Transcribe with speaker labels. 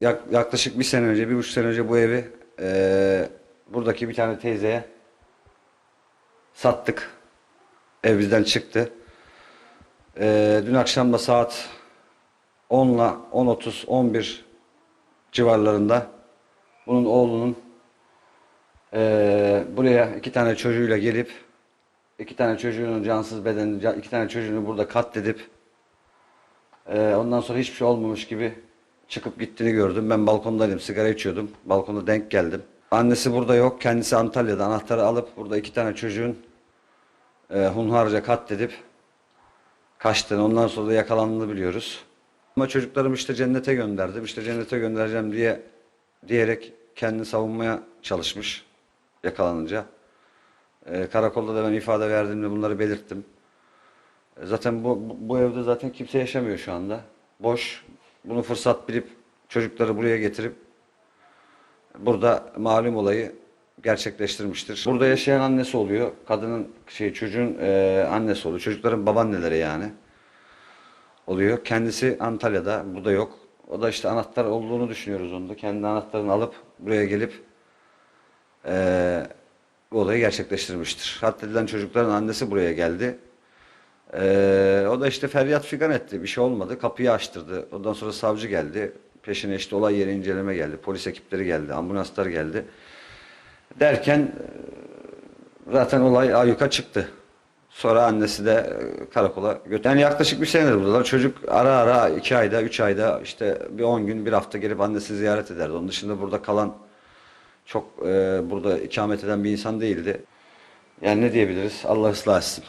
Speaker 1: Yak- yaklaşık bir sene önce, bir buçuk sene önce bu evi eee, buradaki bir tane teyzeye sattık. Ev bizden çıktı. Eee, dün akşam da saat 10 ile 10.30, 11 civarlarında bunun oğlunun eee, buraya iki tane çocuğuyla gelip iki tane çocuğunun cansız bedenini, iki tane çocuğunu burada katledip ee, ondan sonra hiçbir şey olmamış gibi çıkıp gittiğini gördüm. Ben balkondaydım, sigara içiyordum. Balkonda denk geldim. Annesi burada yok, kendisi Antalya'da. Anahtarı alıp burada iki tane çocuğun e, hunharca katledip kaçtığını, ondan sonra da yakalandığını biliyoruz. Ama çocuklarım işte cennete gönderdim, işte cennete göndereceğim diye diyerek kendini savunmaya çalışmış yakalanınca. Ee, karakolda da ben ifade verdiğimde bunları belirttim. Zaten bu, bu- evde zaten kimse yaşamıyor şu anda. Boş. Bunu fırsat bilip çocukları buraya getirip burada malum olayı gerçekleştirmiştir. Burada yaşayan annesi oluyor. Kadının şey çocuğun eee, annesi oluyor. Çocukların babaanneleri yani oluyor. Kendisi Antalya'da, burada yok. O da işte anahtar olduğunu düşünüyoruz onda. Kendi anahtarını alıp buraya gelip eee, bu olayı gerçekleştirmiştir. Katledilen çocukların annesi buraya geldi. Ee, o da işte feryat figan etti. Bir şey olmadı. Kapıyı açtırdı. Ondan sonra savcı geldi. Peşine işte olay yeri inceleme geldi. Polis ekipleri geldi. Ambulanslar geldi. Derken e, zaten olay ayyuka çıktı. Sonra annesi de e, karakola götürdü. Yani yaklaşık bir senedir buradalar. Çocuk ara ara iki ayda, üç ayda işte bir on gün, bir hafta gelip annesi ziyaret ederdi. Onun dışında burada kalan çok e, burada ikamet eden bir insan değildi. Yani ne diyebiliriz? Allah ıslah etsin.